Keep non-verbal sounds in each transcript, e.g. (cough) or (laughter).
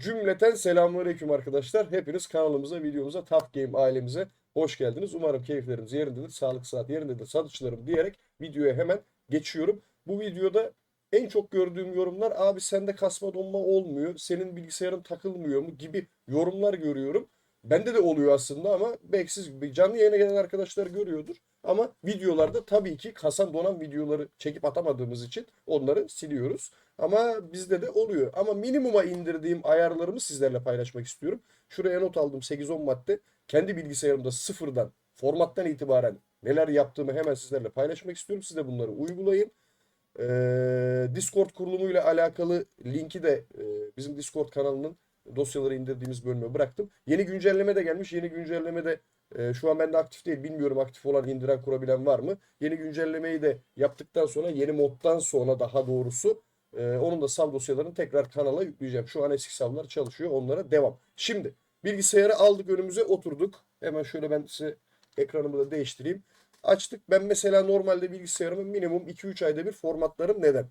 Cümleten selamünaleyküm arkadaşlar. Hepiniz kanalımıza, videomuza, Tough Game ailemize hoş geldiniz. Umarım keyifleriniz yerindedir, sağlık saat yerindedir, satışlarım diyerek videoya hemen geçiyorum. Bu videoda en çok gördüğüm yorumlar abi sende kasma donma olmuyor, senin bilgisayarın takılmıyor mu gibi yorumlar görüyorum. Bende de oluyor aslında ama belki bir canlı yayına gelen arkadaşlar görüyordur. Ama videolarda tabii ki kasan donan videoları çekip atamadığımız için onları siliyoruz. Ama bizde de oluyor. Ama minimuma indirdiğim ayarlarımı sizlerle paylaşmak istiyorum. Şuraya not aldım 8-10 madde. Kendi bilgisayarımda sıfırdan, formattan itibaren neler yaptığımı hemen sizlerle paylaşmak istiyorum. Siz de bunları uygulayın. Ee, Discord kurulumuyla alakalı linki de e, bizim Discord kanalının dosyaları indirdiğimiz bölüme bıraktım. Yeni güncelleme de gelmiş. Yeni güncelleme de e, şu an bende aktif değil. Bilmiyorum aktif olan, indiren, kurabilen var mı? Yeni güncellemeyi de yaptıktan sonra, yeni moddan sonra daha doğrusu e, onun da sav dosyalarını tekrar kanala yükleyeceğim. Şu an eski savlar çalışıyor. Onlara devam. Şimdi bilgisayarı aldık önümüze oturduk. Hemen şöyle ben size ekranımı da değiştireyim. Açtık. Ben mesela normalde bilgisayarımı minimum 2-3 ayda bir formatlarım. Neden?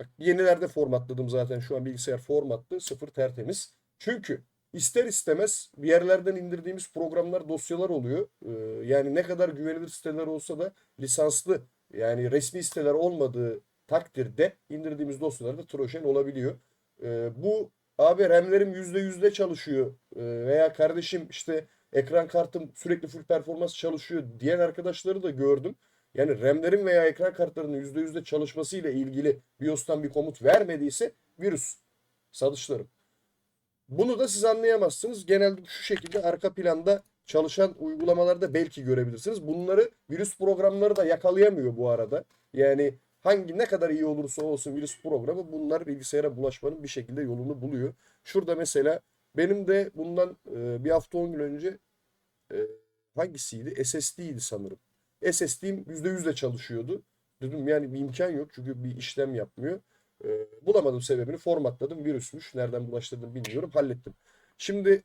Bak, yenilerde formatladım zaten. Şu an bilgisayar formatlı. Sıfır tertemiz. Çünkü ister istemez bir yerlerden indirdiğimiz programlar, dosyalar oluyor. Ee, yani ne kadar güvenilir siteler olsa da lisanslı yani resmi siteler olmadığı takdirde indirdiğimiz dosyalarda trojan olabiliyor. Ee, bu abi RAM'lerim %100'de çalışıyor Ee, veya kardeşim işte ekran kartım sürekli full performans çalışıyor diyen arkadaşları da gördüm. Yani RAM'lerin veya ekran kartlarının %100'de çalışması ile ilgili BIOS'tan bir komut vermediyse virüs satışlarım. Bunu da siz anlayamazsınız. Genelde şu şekilde arka planda çalışan uygulamalarda belki görebilirsiniz. Bunları virüs programları da yakalayamıyor bu arada. Yani hangi ne kadar iyi olursa olsun virüs programı bunlar bilgisayara bulaşmanın bir şekilde yolunu buluyor. Şurada mesela benim de bundan e, bir hafta 10 gün önce e, hangisiydi? SSD'ydi sanırım. SSD'm %100 de çalışıyordu. Dedim yani bir imkan yok çünkü bir işlem yapmıyor. E, bulamadım sebebini formatladım virüsmüş. Nereden bulaştırdım bilmiyorum hallettim. Şimdi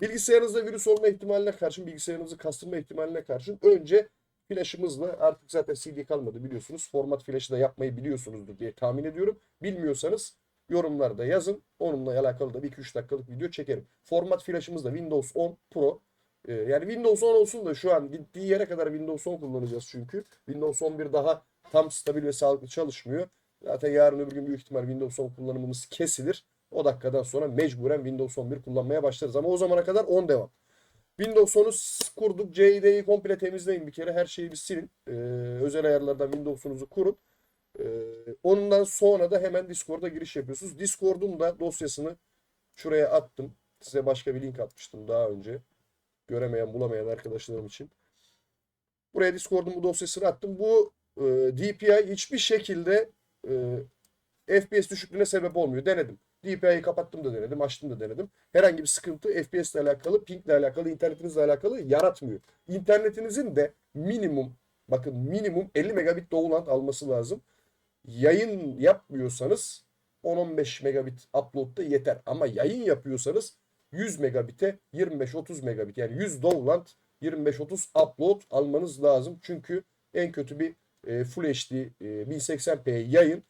bilgisayarınızda virüs olma ihtimaline karşın bilgisayarınızı kastırma ihtimaline karşın önce Flash'ımızla artık zaten CD kalmadı biliyorsunuz. Format flash'ı da yapmayı biliyorsunuzdur diye tahmin ediyorum. Bilmiyorsanız yorumlarda yazın. Onunla alakalı da bir 2-3 dakikalık video çekerim. Format flash'ımız da Windows 10 Pro. Ee, yani Windows 10 olsun da şu an gittiği yere kadar Windows 10 kullanacağız çünkü. Windows 11 daha tam stabil ve sağlıklı çalışmıyor. Zaten yarın öbür gün büyük ihtimal Windows 10 kullanımımız kesilir. O dakikadan sonra mecburen Windows 11 kullanmaya başlarız. Ama o zamana kadar 10 devam. Windows 10'u kurduk. CID'yi komple temizleyin bir kere. Her şeyi bir silin. Ee, özel ayarlardan Windows'unuzu kurun. Ee, ondan sonra da hemen Discord'a giriş yapıyorsunuz. Discord'un da dosyasını şuraya attım. Size başka bir link atmıştım daha önce. Göremeyen bulamayan arkadaşlarım için. Buraya Discord'un bu dosyasını attım. Bu e, DPI hiçbir şekilde e, FPS düşüklüğüne sebep olmuyor. Denedim. DPI'yi kapattım da denedim, açtım da denedim. Herhangi bir sıkıntı FPS ile alakalı, ping ile alakalı, internetinizle alakalı yaratmıyor. İnternetinizin de minimum, bakın minimum 50 megabit download alması lazım. Yayın yapmıyorsanız 10-15 megabit upload da yeter. Ama yayın yapıyorsanız 100 megabite 25-30 megabit yani 100 download 25-30 upload almanız lazım. Çünkü en kötü bir e, Full HD e, 1080p yayın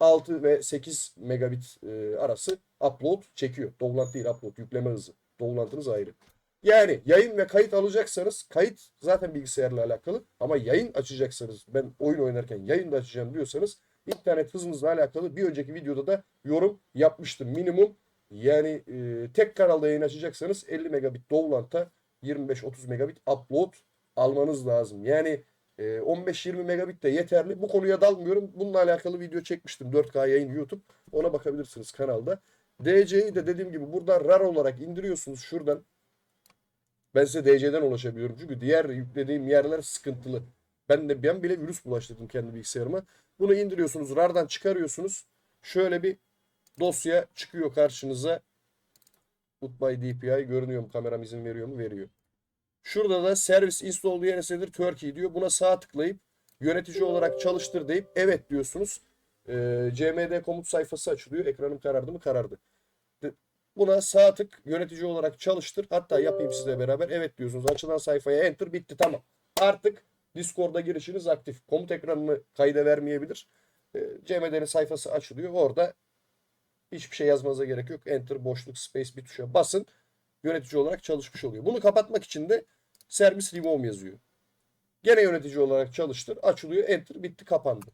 6 ve 8 megabit e, arası upload çekiyor. Download değil upload yükleme hızı. Download'ınız ayrı. Yani yayın ve kayıt alacaksanız kayıt zaten bilgisayarla alakalı ama yayın açacaksanız ben oyun oynarken yayın da açacağım diyorsanız internet hızınızla alakalı bir önceki videoda da yorum yapmıştım. Minimum yani e, tek kanalda yayın açacaksanız 50 megabit download'a 25-30 megabit upload almanız lazım. Yani 15-20 megabit de yeterli. Bu konuya dalmıyorum. Bununla alakalı video çekmiştim. 4K yayın YouTube. Ona bakabilirsiniz kanalda. DC'yi de dediğim gibi buradan RAR olarak indiriyorsunuz şuradan. Ben size DC'den ulaşabiliyorum. Çünkü diğer yüklediğim yerler sıkıntılı. Ben de ben bile virüs bulaştırdım kendi bilgisayarıma. Bunu indiriyorsunuz. RAR'dan çıkarıyorsunuz. Şöyle bir dosya çıkıyor karşınıza. Goodbye DPI görünüyor mu? Kameram izin veriyor mu? Veriyor. Şurada da servis install DNS'dir Turkey diyor. Buna sağ tıklayıp yönetici olarak çalıştır deyip evet diyorsunuz. Ee, CMD komut sayfası açılıyor. Ekranım karardı mı? Karardı. Buna sağ tık yönetici olarak çalıştır. Hatta yapayım sizle beraber. Evet diyorsunuz. Açılan sayfaya enter bitti. Tamam. Artık Discord'a girişiniz aktif. Komut ekranını kayda vermeyebilir. Ee, CMD'nin sayfası açılıyor. Orada Hiçbir şey yazmanıza gerek yok. Enter, boşluk, space bir tuşa basın. Yönetici olarak çalışmış oluyor. Bunu kapatmak için de servis remove yazıyor. Gene yönetici olarak çalıştır. Açılıyor. Enter. Bitti. Kapandı.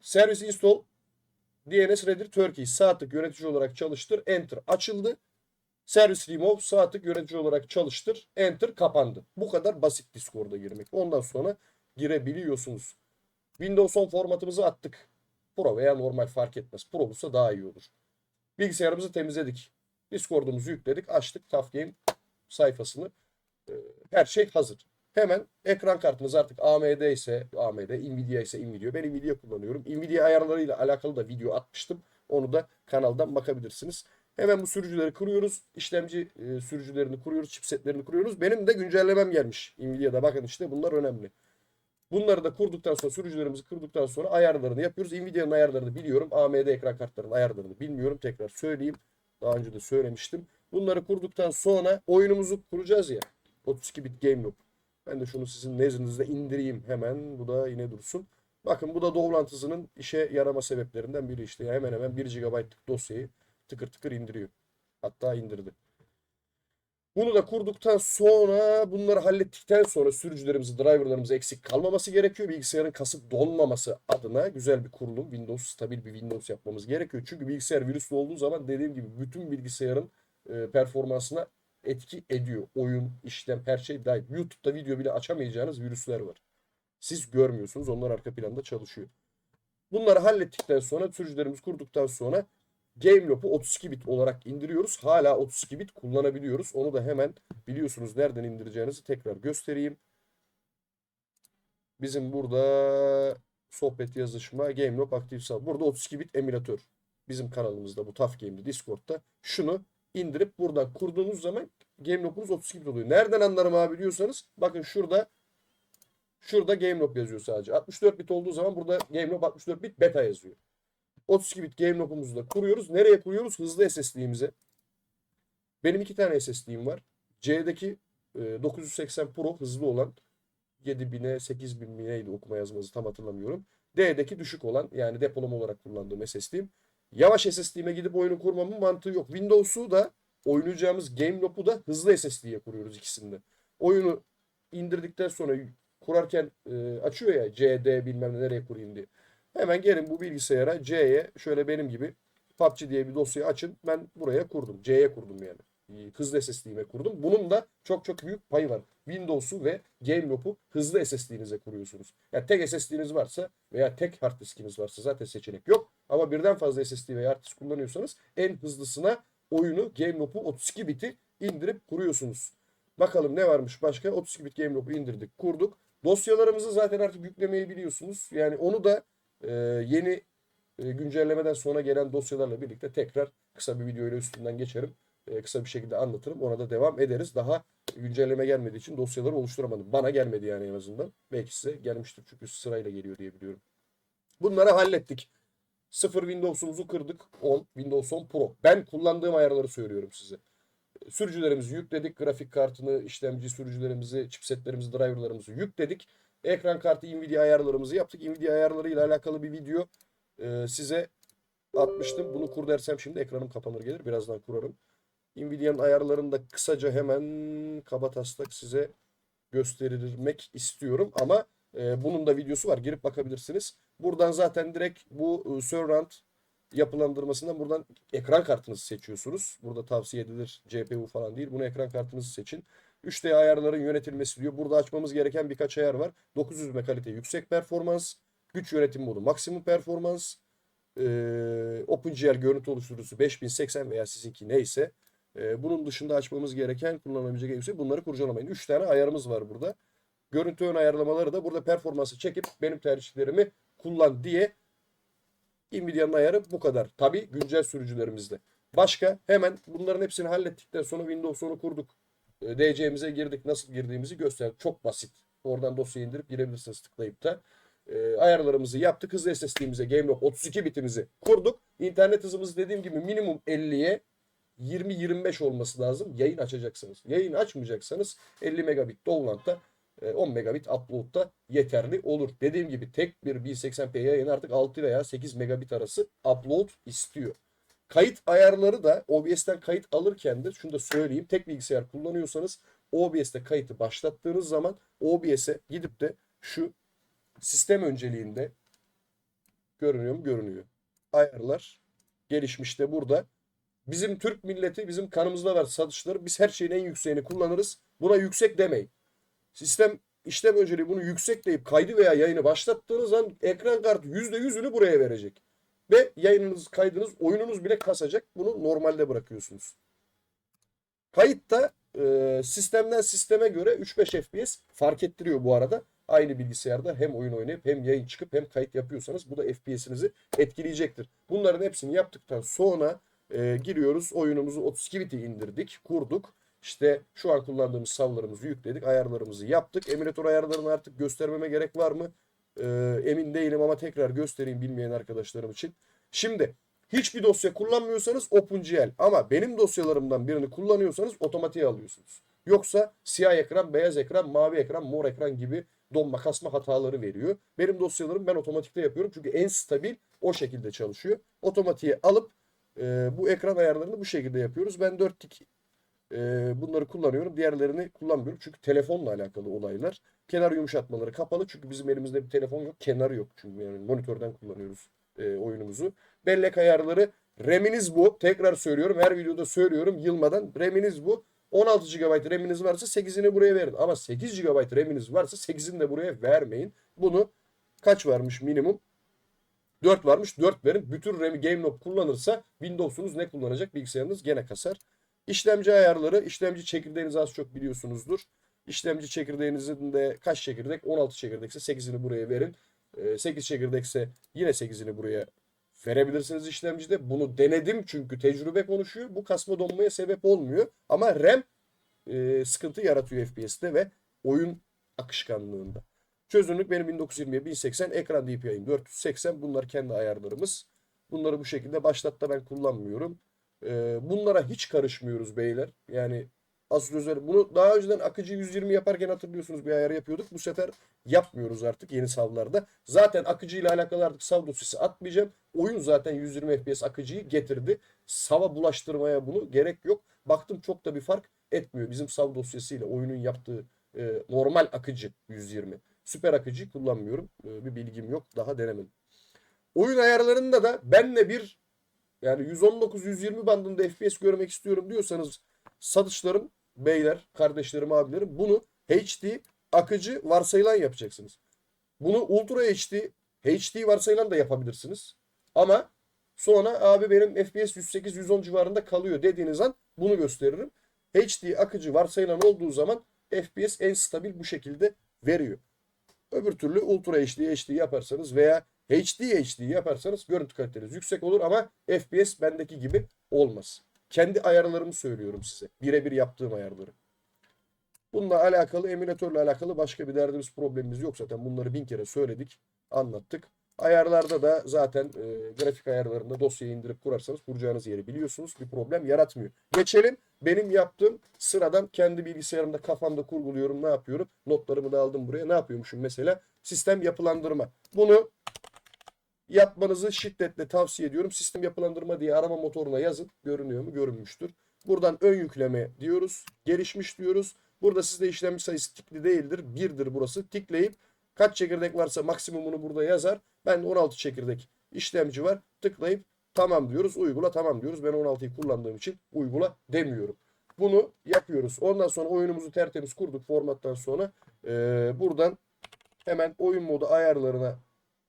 Servis install DNS Reader Turkey sağ tık yönetici olarak çalıştır. Enter açıldı. Servis remove sağ tık yönetici olarak çalıştır. Enter kapandı. Bu kadar basit Discord'a girmek. Ondan sonra girebiliyorsunuz. Windows 10 formatımızı attık. Pro veya normal fark etmez. Pro olursa daha iyi olur. Bilgisayarımızı temizledik. Discord'umuzu yükledik. Açtık Tough Game sayfasını. Ee, Her şey hazır. Hemen ekran kartınız artık AMD ise AMD, Nvidia ise Nvidia. Ben Nvidia kullanıyorum. Nvidia ayarlarıyla alakalı da video atmıştım. Onu da kanaldan bakabilirsiniz. Hemen bu sürücüleri kuruyoruz. İşlemci e, sürücülerini kuruyoruz. Chipsetlerini kuruyoruz. Benim de güncellemem gelmiş. Nvidia'da bakın işte bunlar önemli. Bunları da kurduktan sonra sürücülerimizi kurduktan sonra ayarlarını yapıyoruz. Nvidia'nın ayarlarını biliyorum. AMD ekran kartlarının ayarlarını bilmiyorum. Tekrar söyleyeyim. Daha önce de söylemiştim. Bunları kurduktan sonra oyunumuzu kuracağız ya. 32 bit game loop. Ben de şunu sizin nezdinizde indireyim hemen. Bu da yine dursun. Bakın bu da doğrulantısının işe yarama sebeplerinden biri işte. Ya hemen hemen 1 GB'lık dosyayı tıkır tıkır indiriyor. Hatta indirdi. Bunu da kurduktan sonra bunları hallettikten sonra sürücülerimizi, driverlarımız eksik kalmaması gerekiyor. Bilgisayarın kasıp donmaması adına güzel bir kurulum, Windows, stabil bir Windows yapmamız gerekiyor. Çünkü bilgisayar virüslü olduğu zaman dediğim gibi bütün bilgisayarın e, performansına etki ediyor. Oyun, işlem, her şey dahil. YouTube'da video bile açamayacağınız virüsler var. Siz görmüyorsunuz. Onlar arka planda çalışıyor. Bunları hallettikten sonra sürücülerimizi kurduktan sonra Gameloop'u 32 bit olarak indiriyoruz. Hala 32 bit kullanabiliyoruz. Onu da hemen biliyorsunuz nereden indireceğinizi tekrar göstereyim. Bizim burada sohbet yazışma Gameloop aktif sağ. Burada 32 bit emülatör. Bizim kanalımızda bu Tough Game'de Discord'da. Şunu indirip buradan kurduğunuz zaman Gameloop'unuz 32 bit oluyor. Nereden anlarım abi diyorsanız bakın şurada şurada Gameloop yazıyor sadece. 64 bit olduğu zaman burada Gameloop 64 bit beta yazıyor. 32 bit game loop'umuzu da kuruyoruz. Nereye kuruyoruz? Hızlı SSD'imize. Benim iki tane SSD'im var. C'deki e, 980 Pro hızlı olan 7000'e 8000 mi neydi okuma yazması tam hatırlamıyorum. D'deki düşük olan yani depolama olarak kullandığım SSD'im. Yavaş SSD'ime gidip oyunu kurmamın mantığı yok. Windows'u da oynayacağımız game loop'u da hızlı SSD'ye kuruyoruz ikisinde. Oyunu indirdikten sonra kurarken e, açıyor ya CD bilmem ne nereye kurayım diye. Hemen gelin bu bilgisayara C'ye şöyle benim gibi PUBG diye bir dosyayı açın. Ben buraya kurdum. C'ye kurdum yani. Hızlı SSD'ime kurdum. Bunun da çok çok büyük payı var. Windows'u ve Gameloop'u hızlı SSD'nize kuruyorsunuz. Yani tek SSD'niz varsa veya tek hard diskiniz varsa zaten seçenek yok. Ama birden fazla SSD veya hard disk kullanıyorsanız en hızlısına oyunu Gameloop'u 32 biti indirip kuruyorsunuz. Bakalım ne varmış başka? 32 bit Gameloop'u indirdik, kurduk. Dosyalarımızı zaten artık yüklemeyi biliyorsunuz. Yani onu da e, yeni e, güncellemeden sonra gelen dosyalarla birlikte tekrar kısa bir video ile üstünden geçerim. E, kısa bir şekilde anlatırım. Ona da devam ederiz. Daha güncelleme gelmediği için dosyaları oluşturamadım. Bana gelmedi yani en azından. Belki size gelmiştir çünkü sırayla geliyor diye biliyorum. Bunları hallettik. Sıfır Windows'umuzu kırdık. 10, Windows 10 Pro. Ben kullandığım ayarları söylüyorum size. Sürücülerimizi yükledik. Grafik kartını, işlemci sürücülerimizi, chipsetlerimizi, driverlarımızı yükledik. Ekran kartı Nvidia ayarlarımızı yaptık. Nvidia ayarlarıyla alakalı bir video e, size atmıştım. Bunu kur dersem şimdi ekranım kapanır gelir. Birazdan kurarım. Nvidia'nın ayarlarını da kısaca hemen kaba taslak size göstermek istiyorum. Ama e, bunun da videosu var. Girip bakabilirsiniz. Buradan zaten direkt bu e, surround yapılandırmasından buradan ekran kartınızı seçiyorsunuz. Burada tavsiye edilir CPU falan değil. Bunu ekran kartınızı seçin. 3D ayarların yönetilmesi diyor. Burada açmamız gereken birkaç ayar var. 900 m kalite yüksek performans, güç yönetim modu maksimum performans, e, OpenGL görüntü oluşturucusu 5080 veya sizinki neyse. E, bunun dışında açmamız gereken kullanabilecek en yüksek bunları kurcalamayın. 3 tane ayarımız var burada. Görüntü ön ayarlamaları da burada performansı çekip benim tercihlerimi kullan diye Nvidia'nın ayarı bu kadar. Tabi güncel sürücülerimizde. Başka hemen bunların hepsini hallettikten sonra Windows 10'u kurduk. E, DC'mize girdik. Nasıl girdiğimizi gösterdik. Çok basit. Oradan dosyayı indirip girebilirsiniz tıklayıp da. E, ayarlarımızı yaptık. Hızlı SSD'mize Gameloop 32 bitimizi kurduk. İnternet hızımız dediğim gibi minimum 50'ye 20-25 olması lazım. Yayın açacaksınız. Yayın açmayacaksanız 50 megabit download'da e, 10 megabit upload'da yeterli olur. Dediğim gibi tek bir 1080p yayın artık 6 veya 8 megabit arası upload istiyor. Kayıt ayarları da OBS'ten kayıt alırken de şunu da söyleyeyim. Tek bilgisayar kullanıyorsanız OBS'te kayıtı başlattığınız zaman OBS'e gidip de şu sistem önceliğinde görünüyor mu? Görünüyor. Ayarlar gelişmiş de burada. Bizim Türk milleti bizim kanımızda var satışları. Biz her şeyin en yükseğini kullanırız. Buna yüksek demeyin. Sistem işlem önceliği bunu yüksek deyip kaydı veya yayını başlattığınız an ekran kartı %100'ünü buraya verecek. Ve yayınınız, kaydınız, oyununuz bile kasacak. Bunu normalde bırakıyorsunuz. Kayıtta e, sistemden sisteme göre 3-5 FPS fark ettiriyor bu arada. Aynı bilgisayarda hem oyun oynayıp hem yayın çıkıp hem kayıt yapıyorsanız bu da FPS'inizi etkileyecektir. Bunların hepsini yaptıktan sonra e, giriyoruz. Oyunumuzu 32 biti indirdik, kurduk. İşte şu an kullandığımız savlarımızı yükledik, ayarlarımızı yaptık. Emülatör ayarlarını artık göstermeme gerek var mı? E, emin değilim ama tekrar göstereyim bilmeyen arkadaşlarım için. Şimdi hiçbir dosya kullanmıyorsanız OpenGL ama benim dosyalarımdan birini kullanıyorsanız otomatiğe alıyorsunuz. Yoksa siyah ekran, beyaz ekran, mavi ekran, mor ekran gibi donma kasma hataları veriyor. Benim dosyalarım ben otomatikte yapıyorum çünkü en stabil o şekilde çalışıyor. Otomatiğe alıp e, bu ekran ayarlarını bu şekilde yapıyoruz. Ben 4 tik e, bunları kullanıyorum. Diğerlerini kullanmıyorum çünkü telefonla alakalı olaylar. Kenar yumuşatmaları kapalı çünkü bizim elimizde bir telefon yok. Kenarı yok çünkü yani monitörden kullanıyoruz e, oyunumuzu. Bellek ayarları RAM'iniz bu. Tekrar söylüyorum. Her videoda söylüyorum yılmadan. RAM'iniz bu. 16 GB RAM'iniz varsa 8'ini buraya verin. Ama 8 GB RAM'iniz varsa 8'ini de buraya vermeyin. Bunu kaç varmış minimum? 4 varmış 4 verin. Bütün RAM'i GameLob kullanırsa Windows'unuz ne kullanacak? Bilgisayarınız gene kasar. İşlemci ayarları. işlemci çekirdeğinizi az çok biliyorsunuzdur. İşlemci çekirdeğinizin de kaç çekirdek? 16 çekirdekse 8'ini buraya verin. 8 çekirdekse yine 8'ini buraya verebilirsiniz işlemcide. Bunu denedim çünkü tecrübe konuşuyor. Bu kasma donmaya sebep olmuyor. Ama RAM e, sıkıntı yaratıyor FPS'te ve oyun akışkanlığında. Çözünürlük benim 1920'ye 1080, ekran DPI'm 480. Bunlar kendi ayarlarımız. Bunları bu şekilde başlatta ben kullanmıyorum. E, bunlara hiç karışmıyoruz beyler. Yani Asus özel bunu daha önceden akıcı 120 yaparken hatırlıyorsunuz bir ayar yapıyorduk. Bu sefer yapmıyoruz artık yeni savlarda. Zaten akıcı ile alakalı artık sav dosyası atmayacağım. Oyun zaten 120 FPS akıcıyı getirdi. Sava bulaştırmaya bunu gerek yok. Baktım çok da bir fark etmiyor. Bizim sav dosyası ile oyunun yaptığı e, normal akıcı 120. Süper akıcı kullanmıyorum. E, bir bilgim yok. Daha denemedim. Oyun ayarlarında da benle bir yani 119-120 bandında FPS görmek istiyorum diyorsanız satışlarım beyler, kardeşlerim, abilerim bunu HD akıcı varsayılan yapacaksınız. Bunu Ultra HD, HD varsayılan da yapabilirsiniz. Ama sonra abi benim FPS 108-110 civarında kalıyor dediğiniz an bunu gösteririm. HD akıcı varsayılan olduğu zaman FPS en stabil bu şekilde veriyor. Öbür türlü Ultra HD, HD yaparsanız veya HD HD yaparsanız görüntü kaliteniz yüksek olur ama FPS bendeki gibi olmaz. Kendi ayarlarımı söylüyorum size. Birebir yaptığım ayarları. Bununla alakalı, emülatörle alakalı başka bir derdimiz, problemimiz yok zaten. Bunları bin kere söyledik, anlattık. Ayarlarda da zaten e, grafik ayarlarında dosyayı indirip kurarsanız kuracağınız yeri biliyorsunuz. Bir problem yaratmıyor. Geçelim. Benim yaptığım sıradan kendi bilgisayarımda kafamda kurguluyorum. Ne yapıyorum? Notlarımı da aldım buraya. Ne yapıyormuşum mesela? Sistem yapılandırma. Bunu yapmanızı şiddetle tavsiye ediyorum. Sistem yapılandırma diye arama motoruna yazın. Görünüyor mu? Görünmüştür. Buradan ön yükleme diyoruz. Gelişmiş diyoruz. Burada sizde işlemci sayısı tikli değildir. Birdir burası. Tikleyip kaç çekirdek varsa maksimumunu burada yazar. Ben 16 çekirdek işlemci var. Tıklayıp tamam diyoruz. Uygula tamam diyoruz. Ben 16'yı kullandığım için uygula demiyorum. Bunu yapıyoruz. Ondan sonra oyunumuzu tertemiz kurduk formattan sonra. Ee, buradan hemen oyun modu ayarlarına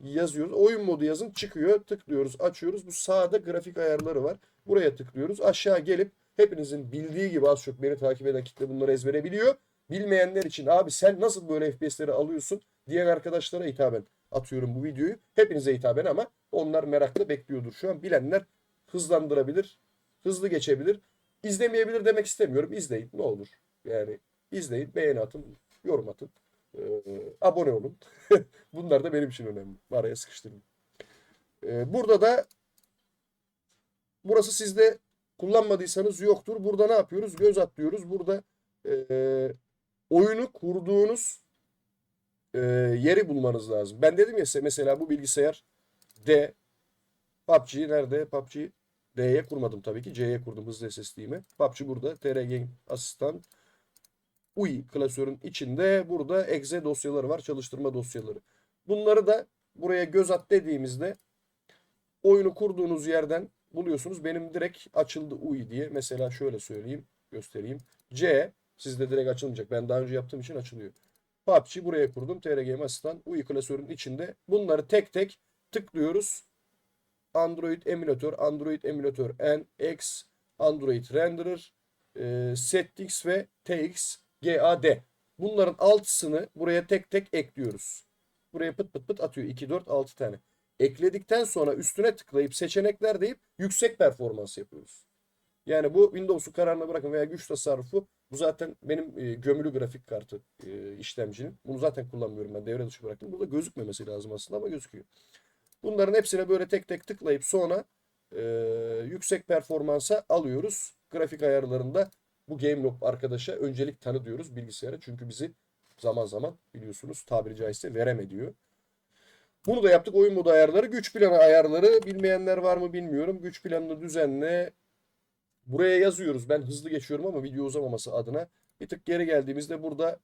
yazıyoruz. Oyun modu yazın çıkıyor. Tıklıyoruz açıyoruz. Bu sağda grafik ayarları var. Buraya tıklıyoruz. Aşağı gelip hepinizin bildiği gibi az çok beni takip eden kitle bunları ezbere biliyor. Bilmeyenler için abi sen nasıl böyle FPS'leri alıyorsun diyen arkadaşlara hitaben atıyorum bu videoyu. Hepinize hitaben ama onlar merakla bekliyordur şu an. Bilenler hızlandırabilir, hızlı geçebilir. İzlemeyebilir demek istemiyorum. İzleyin ne olur. Yani izleyin, beğeni atın, yorum atın. Ee, abone olun. (laughs) Bunlar da benim için önemli. Araya sıkıştırın. Ee, burada da burası sizde kullanmadıysanız yoktur. Burada ne yapıyoruz? Göz atlıyoruz. Burada e, oyunu kurduğunuz e, yeri bulmanız lazım. Ben dedim ya mesela bu bilgisayar D PUBG nerede? PUBG D'ye kurmadım tabii ki. C'ye kurdum hızlı SSD'mi. PUBG burada. TR Game Asistan UI klasörün içinde burada exe dosyaları var. Çalıştırma dosyaları. Bunları da buraya göz at dediğimizde oyunu kurduğunuz yerden buluyorsunuz. Benim direkt açıldı UI diye. Mesela şöyle söyleyeyim, göstereyim. C sizde direkt açılmayacak. Ben daha önce yaptığım için açılıyor. PUBG buraya kurdum. TR Game Asistan UI klasörün içinde. Bunları tek tek tıklıyoruz. Android emülatör, Android emülatör N, X, Android renderer, e, settings ve TX, GAD. Bunların altısını buraya tek tek ekliyoruz. Buraya pıt pıt pıt atıyor. 2, 4, 6 tane. Ekledikten sonra üstüne tıklayıp seçenekler deyip yüksek performans yapıyoruz. Yani bu Windows'u kararına bırakın veya güç tasarrufu bu zaten benim e, gömülü grafik kartı e, işlemcinin. Bunu zaten kullanmıyorum ben devre dışı bıraktım. Burada gözükmemesi lazım aslında ama gözüküyor. Bunların hepsine böyle tek tek tıklayıp sonra e, yüksek performansa alıyoruz. Grafik ayarlarında bu GameLoop arkadaşa öncelik tanı diyoruz bilgisayara. Çünkü bizi zaman zaman biliyorsunuz tabiri caizse verem ediyor. Bunu da yaptık. Oyun modu ayarları, güç planı ayarları. Bilmeyenler var mı bilmiyorum. Güç planını düzenle. Buraya yazıyoruz. Ben hızlı geçiyorum ama video uzamaması adına. Bir tık geri geldiğimizde burada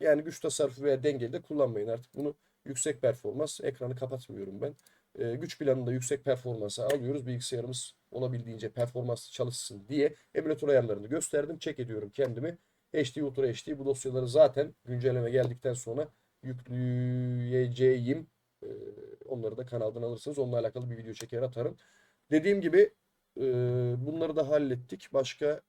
yani güç tasarrufu veya dengeli de kullanmayın artık. Bunu yüksek performans. Ekranı kapatmıyorum ben. Ee, güç planında yüksek performansa alıyoruz. Bilgisayarımız olabildiğince performanslı çalışsın diye emülatör ayarlarını gösterdim. Çek ediyorum kendimi. HD Ultra HD bu dosyaları zaten güncelleme geldikten sonra yükleyeceğim. Ee, onları da kanaldan alırsınız. Onunla alakalı bir video çeker atarım. Dediğim gibi e, bunları da hallettik. Başka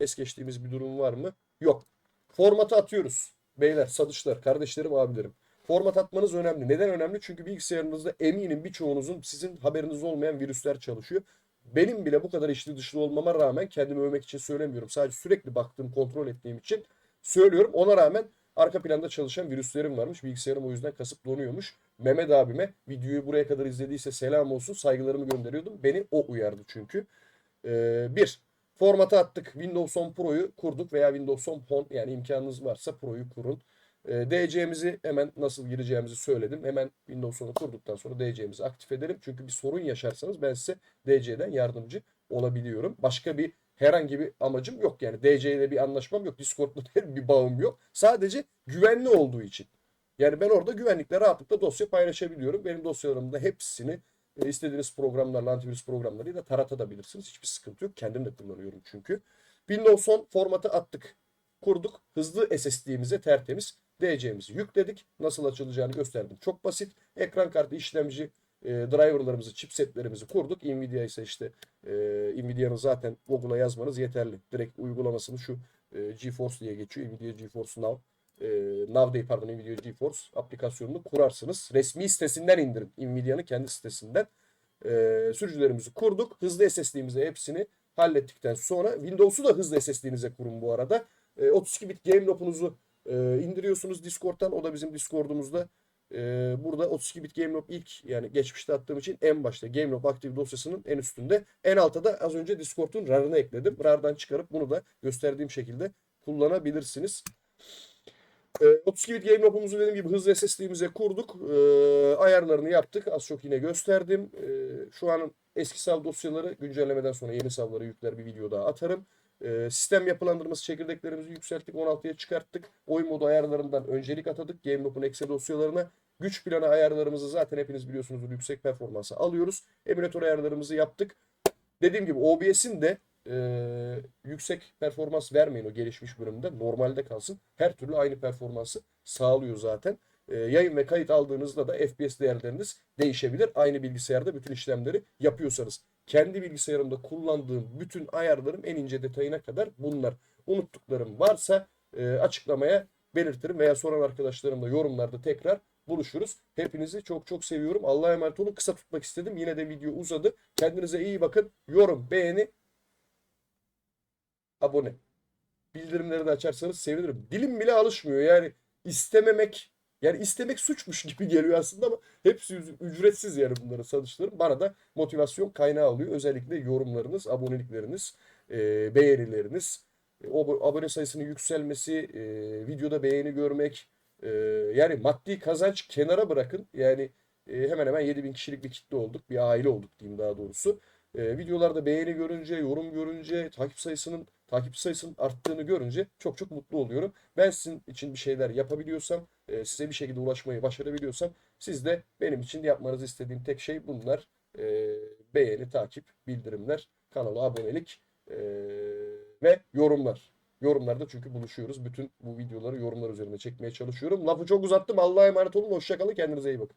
es geçtiğimiz bir durum var mı? Yok. Formatı atıyoruz. Beyler, sadışlar, kardeşlerim, abilerim. Format atmanız önemli. Neden önemli? Çünkü bilgisayarınızda eminim birçoğunuzun sizin haberiniz olmayan virüsler çalışıyor. Benim bile bu kadar içli dışlı olmama rağmen kendimi övmek için söylemiyorum. Sadece sürekli baktığım, kontrol ettiğim için söylüyorum. Ona rağmen arka planda çalışan virüslerim varmış. Bilgisayarım o yüzden kasıp donuyormuş. Mehmet abime videoyu buraya kadar izlediyse selam olsun. Saygılarımı gönderiyordum. Beni o uyardı çünkü. Ee, bir, formatı attık. Windows 10 Pro'yu kurduk veya Windows 10 Phone yani imkanınız varsa Pro'yu kurun. Ee, DC'mizi hemen nasıl gireceğimizi söyledim. Hemen Windows 10'u kurduktan sonra DC'mizi aktif edelim. Çünkü bir sorun yaşarsanız ben size DC'den yardımcı olabiliyorum. Başka bir herhangi bir amacım yok. Yani DC ile bir anlaşmam yok. Discord'la (laughs) bir bağım yok. Sadece güvenli olduğu için. Yani ben orada güvenlikle rahatlıkla dosya paylaşabiliyorum. Benim dosyalarımda hepsini e, istediğiniz programlarla, antivirüs programlarıyla taratabilirsiniz. Hiçbir sıkıntı yok. Kendim de kullanıyorum çünkü. Windows 10 formatı attık. Kurduk. Hızlı SSD'mize tertemiz DC'mizi yükledik. Nasıl açılacağını gösterdim. Çok basit. Ekran kartı, işlemci, e, driverlarımızı, chipsetlerimizi kurduk. Nvidia ise işte e, Nvidia'nın zaten Google'a yazmanız yeterli. Direkt uygulamasını şu e, GeForce diye geçiyor. Nvidia GeForce Now. E, Now değil pardon Nvidia GeForce aplikasyonunu kurarsınız. Resmi sitesinden indirin. Nvidia'nın kendi sitesinden. E, sürücülerimizi kurduk. Hızlı SSD'imize hepsini hallettikten sonra Windows'u da hızlı SSD'nize kurun bu arada. E, 32 bit game loop'unuzu e, indiriyorsunuz Discord'dan. O da bizim Discord'umuzda. E, burada 32 bit GameLoop ilk yani geçmişte attığım için en başta GameLoop aktif dosyasının en üstünde. En altta da az önce Discord'un RAR'ını ekledim. RAR'dan çıkarıp bunu da gösterdiğim şekilde kullanabilirsiniz. E, 32 bit GameLoop'umuzu dediğim gibi hızlı SSD'mize kurduk. E, ayarlarını yaptık. Az çok yine gösterdim. E, şu an eski sav dosyaları güncellemeden sonra yeni savları yükler bir video daha atarım. E, sistem yapılandırması çekirdeklerimizi yükselttik. 16'ya çıkarttık. Oyun modu ayarlarından öncelik atadık. GameLoop'un exe dosyalarına. Güç planı ayarlarımızı zaten hepiniz biliyorsunuz yüksek performansa alıyoruz. Emülatör ayarlarımızı yaptık. Dediğim gibi OBS'in de e, yüksek performans vermeyin o gelişmiş bölümünde. Normalde kalsın. Her türlü aynı performansı sağlıyor zaten. E, yayın ve kayıt aldığınızda da FPS değerleriniz değişebilir. Aynı bilgisayarda bütün işlemleri yapıyorsanız. Kendi bilgisayarımda kullandığım bütün ayarlarım en ince detayına kadar bunlar. Unuttuklarım varsa e, açıklamaya belirtirim veya soran arkadaşlarımla yorumlarda tekrar buluşuruz. Hepinizi çok çok seviyorum. Allah'a emanet olun. Kısa tutmak istedim. Yine de video uzadı. Kendinize iyi bakın. Yorum, beğeni, abone. Bildirimleri de açarsanız sevinirim. Dilim bile alışmıyor. Yani istememek yani istemek suçmuş gibi geliyor aslında ama hepsi üc- ücretsiz yani bunların satışları. Bana da motivasyon kaynağı oluyor. Özellikle yorumlarınız, abonelikleriniz, e, beğenileriniz, e, o abone sayısının yükselmesi, e, videoda beğeni görmek, Ee, yani maddi kazanç kenara bırakın. Yani e, hemen hemen 7000 kişilik bir kitle olduk. Bir aile olduk diyeyim daha doğrusu. Ee, videolarda beğeni görünce, yorum görünce, takip sayısının takip sayısının arttığını görünce çok çok mutlu oluyorum. Ben sizin için bir şeyler yapabiliyorsam, e, size bir şekilde ulaşmayı başarabiliyorsam siz de benim için yapmanızı istediğim tek şey bunlar. Ee, beğeni, takip, bildirimler, kanala abonelik ee, ve yorumlar. Yorumlarda çünkü buluşuyoruz. Bütün bu videoları yorumlar üzerine çekmeye çalışıyorum. Lafı çok uzattım. Allah'a emanet olun. Hoşça kalın. Kendinize iyi bakın.